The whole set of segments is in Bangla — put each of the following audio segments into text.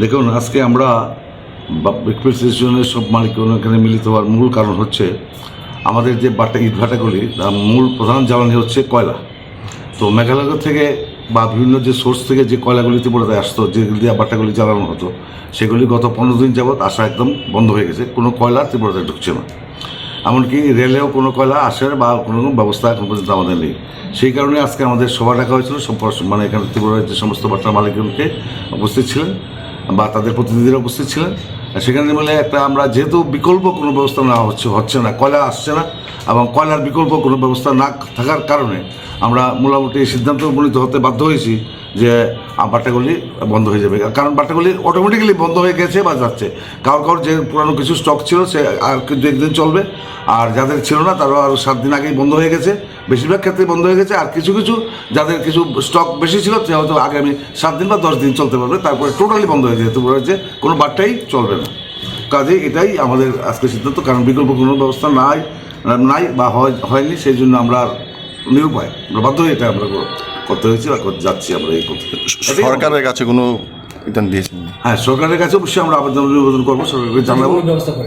দেখুন, আজকে আমরা এক্সপ্রেসনের সব মালিক এখানে মিলিত হওয়ার মূল কারণ হচ্ছে আমাদের যে বাটা ইট ভাটাগুলি, তার মূল প্রধান জ্বালানি হচ্ছে কয়লা। তো মেঘালয় থেকে বা বিভিন্ন যে সোর্স থেকে যে কয়লাগুলি ত্রিপুরাতে আসতো, যেগুলি দিয়ে বাটাগুলি জ্বালানো হতো, সেগুলি গত পনেরো দিন যাবৎ আসা একদম বন্ধ হয়ে গেছে। কোনো কয়লা ত্রিপুরাতে ঢুকছে না। এমনকি রেলেও কোনো কয়লা আসার বা কোনো ব্যবস্থা এখন পর্যন্ত আমাদের নেই। সেই কারণে আজকে আমাদের সভা ডাকা হয়েছিল। মানে এখানে ত্রিপুরার যে সমস্ত বাট্টার মালিকগণকে উপস্থিত ছিলেন। বা তাদের প্রতিনিধিরা উপস্থিত ছিলেন। সেখানে বলে একটা আমরা যেহেতু বিকল্প কোনো ব্যবস্থা না হচ্ছে হচ্ছে না, কয়লা আসছে না, এবং কয়লার বিকল্প কোনো ব্যবস্থা না থাকার কারণে আমরা মোটামুটি সিদ্ধান্ত উপনীত হতে বাধ্য হয়েছি। যে বাট্টাগুলি বন্ধ হয়ে যাবে। কারণ বাট্টাগুলি অটোমেটিক্যালি বন্ধ হয়ে গেছে বা যাচ্ছে। কারোর কারোর যে পুরানো কিছু স্টক ছিল, সে আর দু একদিন চলবে। আর যাদের ছিল না, তারও আরও সাত দিন আগেই বন্ধ হয়ে গেছে। বেশিরভাগ ক্ষেত্রে বন্ধ হয়ে গেছে। আর কিছু কিছু যাদের কিছু স্টক বেশি ছিল, সে হয়তো আগামী সাত দিন বা দশ দিন চলতে পারবে। তারপরে টোটালি বন্ধ হয়ে যেতে পারে যে কোনো বাট্টাই চলবে না। কাজে এটাই আমাদের আজকে সিদ্ধান্ত। কারণ বিকল্প কোনো ব্যবস্থা নাই নাই বা হয়, হয়নি। সেই জন্য আমরা নিরুপায়। আমরা বাধ্য হয়ে এটা আমরা করতে হয়েছে বা করতে যাচ্ছি আমরা এই করতে। সরকারের কাছে কোনো এটা দিয়েছেন? হ্যাঁ সরকারের কাছে অবশ্যই আমরা আবেদন নিবেদন করব সরকারকে জানাব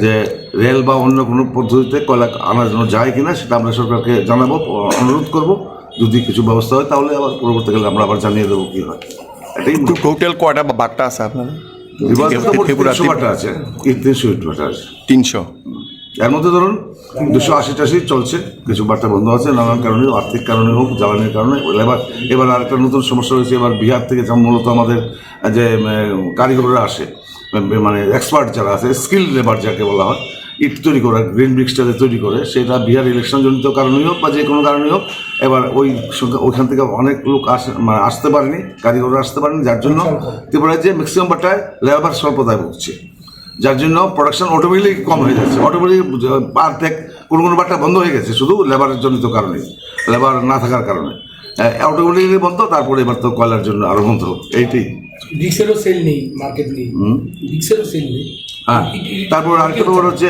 যে রেল বা অন্য কোনো পদ্ধতিতে কয়লা আনার জন্য যায় কিনা সেটা আমরা সরকারকে জানাব অনুরোধ করব। যদি কিছু ব্যবস্থা হয় তাহলে আবার পরবর্তীকালে আমরা আবার জানিয়ে দেবো কি হয়। এটাই টোটাল কয়টা বা বাট্টা আছে আপনার আছে। তিনশো। এর মধ্যে ধরুন দুশো আশি টাশি চলছে কিছু বার্তা বন্ধ আছে নানান কারণে আর্থিক কারণে হোক জ্বালানির কারণে এবার এবার আরেকটা নতুন সমস্যা হয়েছে এবার বিহার থেকে যেমন মূলত আমাদের যে কারিগররা আসে মানে এক্সপার্ট যারা আছে স্কিল লেবার যাকে বলা হয় ইট তৈরি করা গ্রিন ব্রিক্সটাতে তৈরি করে সেটা বিহার ইলেকশন জনিত কারণেই হোক বা যে কোনো কারণেই হোক এবার ওই সংখ্যা ওইখান থেকে অনেক লোক আসে মানে আসতে পারেনি কারিগররা আসতে পারেনি যার জন্য ত্রিপুরায় যে ম্যাক্সিমাম বাটায় লেবার স্বল্পতায় ভুগছে। যার জন্য প্রোডাকশন অটোমেটিকলি কম হয়ে যাচ্ছে। অটোমেটিক দেখ কোনো কোনো বাট্টা বন্ধ হয়ে গেছে শুধু লেবারের জনিত কারণে লেবার না থাকার কারণে। অটোমেটিকলি বন্ধ তারপরে এবার তো কয়লার জন্য আরও বন্ধ এইটাই। ডিক্সেরও সেল নেই মার্কেট নেই। ডিক্সেরও সেল নেই। হ্যাঁ তারপর আরেকটা ব্যাপার হচ্ছে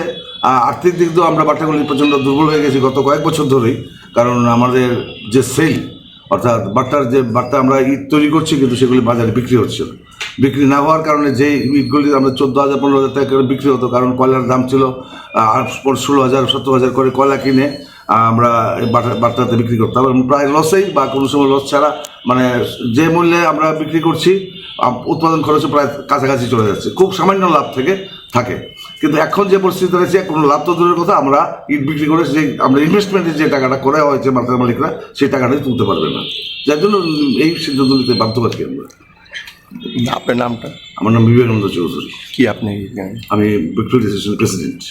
আর্থিক দিক দিয়েও আমরা বাট্টাগুলি প্রচণ্ড দুর্বল হয়ে গেছি গত কয়েক বছর ধরেই কারণ আমাদের যে সেল অর্থাৎ বাট্টার যে বাট্টা আমরা ইট তৈরি করছি কিন্তু সেগুলি বাজারে বিক্রি হচ্ছে না। বিক্রি না হওয়ার কারণে যে ইটগুলি আমরা চোদ্দ হাজার, পনেরো হাজার টাকা করে বিক্রি হতো, কারণ কয়লার দাম ছিল ষোলো হাজার, সত্তর হাজার করে কয়লা কিনে আমরা বাট্টাতে বিক্রি করতাম। এবং প্রায় লসেই বা কোনো সময় লস ছাড়া মানে যে মূল্যে আমরা বিক্রি করছি উৎপাদন খরচও প্রায় কাছাকাছি চলে যাচ্ছে। খুব সামান্য লাভ থেকে থাকে। কিন্তু এখন যে পরিস্থিতি রয়েছে, কোনো লাভ তো দূরের কথা, আমরা ইট বিক্রি করে যে আমরা ইনভেস্টমেন্টের যে টাকাটা করে হয়েছে মার্কেট মালিকরা, সেই টাকাটাই তুলতে পারবে না। যার জন্য এই সিদ্ধান্ত নিতে বাধ্য পাচ্ছি আমরা। আপনার নামটা? আমার নাম বিবেকানন্দ চৌধুরী। কি আপনি আমি ভিক্টোরিয়া প্রেসিডেন্ট